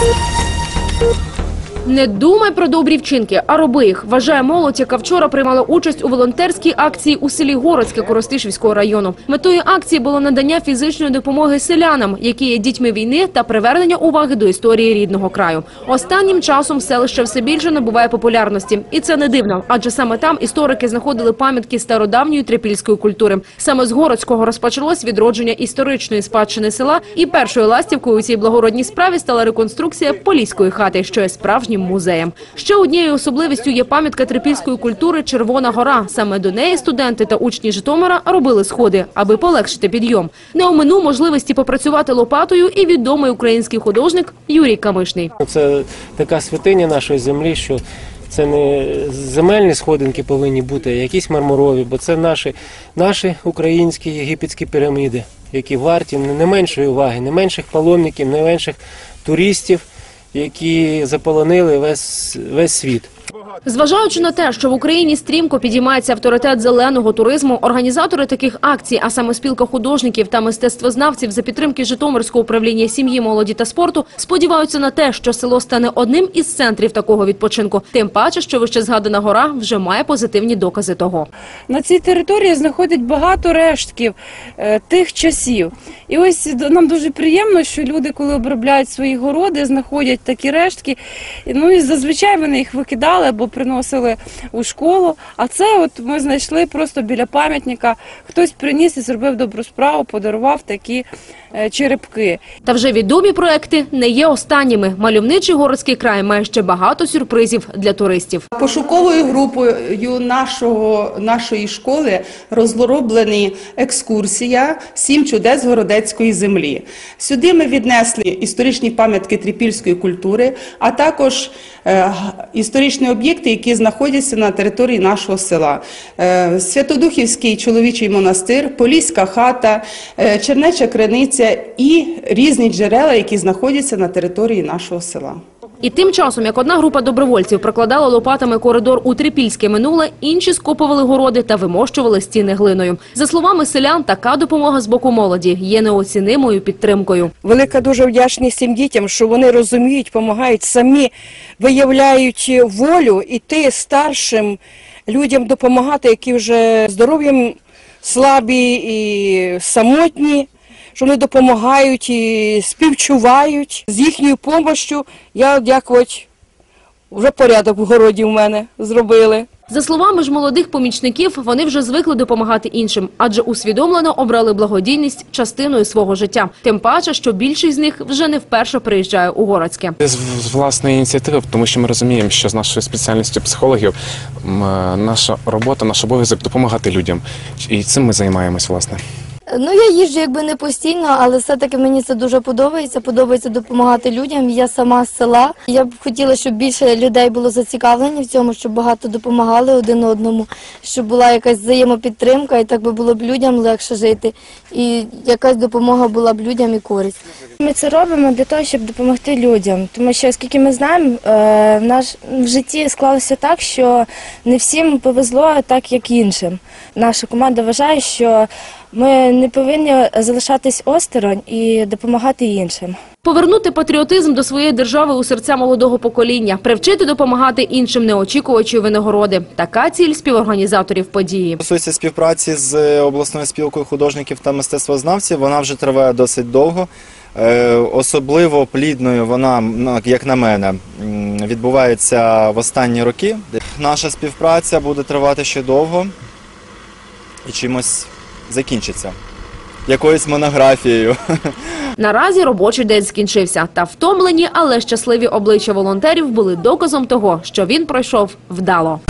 Thank you. Не думай про добрі вчинки, а роби їх. Вважає молодь, яка вчора приймала участь у волонтерській акції у селі Городське Коростишівського району. Метою акції було надання фізичної допомоги селянам, які є дітьми війни, та привернення уваги до історії рідного краю. Останнім часом селище все більше набуває популярності, і це не дивно, адже саме там історики знаходили пам'ятки стародавньої трипільської культури. Саме з Городського розпочалось відродження історичної спадщини села, і першою ластівкою у цій благородній справі стала реконструкція поліської хати, що є справжнім музеєм. Ще однією особливістю є пам'ятка трипільської культури Червона гора. Саме до неї студенти та учні Житомира робили сходи, аби полегшити підйом. Не оминув можливості попрацювати лопатою і відомий український художник Юрій Камишний. Це така святиня нашої землі, що це не земельні сходинки повинні бути, а якісь мармурові, бо це наші, наші українські єгипетські піраміди, які варті не меншої уваги, не менших паломників, не менших туристів, які заполонили весь, весь світ. Зважаючи на те, що в Україні стрімко підіймається авторитет зеленого туризму, організатори таких акцій, а саме спілка художників та мистецтвознавців за підтримки Житомирського управління сім'ї, молоді та спорту, сподіваються на те, що село стане одним із центрів такого відпочинку. Тим паче, що вище згадана гора вже має позитивні докази того. На цій території знаходять багато рештків е, тих часів. І ось нам дуже приємно, що люди, коли обробляють свої городи, знаходять такі рештки. Ну і зазвичай вони їх викидали або приносили у школу. А це от ми знайшли просто біля пам'ятника. Хтось приніс і зробив добру справу, подарував такі е, черепки. Та вже відомі проекти не є останніми. Мальовничий городський край має ще багато сюрпризів для туристів. Пошуковою групою нашого, нашої школи розроблені екскурсія «Сім чудес городецької землі. Сюди ми віднесли історичні пам'ятки трипільської культури, а також е, г- історичні об'єкти, які знаходяться на території нашого села. Е, Святодухівський чоловічий монастир, Поліська хата, е, Чернеча криниця і різні джерела, які знаходяться на території нашого села. І тим часом, як одна група добровольців прокладала лопатами коридор у трипільське минуле, інші скопували городи та вимощували стіни глиною. За словами селян, така допомога з боку молоді є неоцінимою підтримкою. Велика дуже вдячність цим дітям, що вони розуміють, допомагають, самі виявляють волю іти старшим людям допомагати, які вже здоров'ям слабі і самотні, що вони допомагають і співчувають. З їхньою допомогою я дякувати. Вже порядок в городі в мене зробили. За словами ж молодих помічників, вони вже звикли допомагати іншим, адже усвідомлено обрали благодійність частиною свого життя. Тим паче, що більшість з них вже не вперше приїжджає у Городське. З з власної ініціативи, тому що ми розуміємо, що з нашою спеціальністю психологів е, наша робота, наш обов'язок допомагати людям. І цим ми займаємось, власне. Ну, я їжджу якби не постійно, але все-таки мені це дуже подобається. Подобається допомагати людям. Я сама з села. Я б хотіла, щоб більше людей було зацікавлені в цьому, щоб багато допомагали один одному, щоб була якась взаємопідтримка, і так би було б людям легше жити. І якась допомога була б людям і користь. Ми це робимо для того, щоб допомогти людям. Тому що, оскільки ми знаємо, е, в наш в житті склалося так, що не всім повезло так, як іншим. Наша команда вважає, що ми не повинні залишатись осторонь і допомагати іншим. Повернути патріотизм до своєї держави у серця молодого покоління, привчити допомагати іншим, не очікуючи винагороди. Така ціль співорганізаторів події. Стосується співпраці з обласною спілкою художників та мистецтвознавців, вона вже триває досить довго. Е, Особливо плідною вона, як на мене, відбувається в останні роки. Наша співпраця буде тривати ще довго і чимось закінчиться. Якоюсь монографією. Наразі робочий день скінчився. Та втомлені, але щасливі обличчя волонтерів були доказом того, що він пройшов вдало.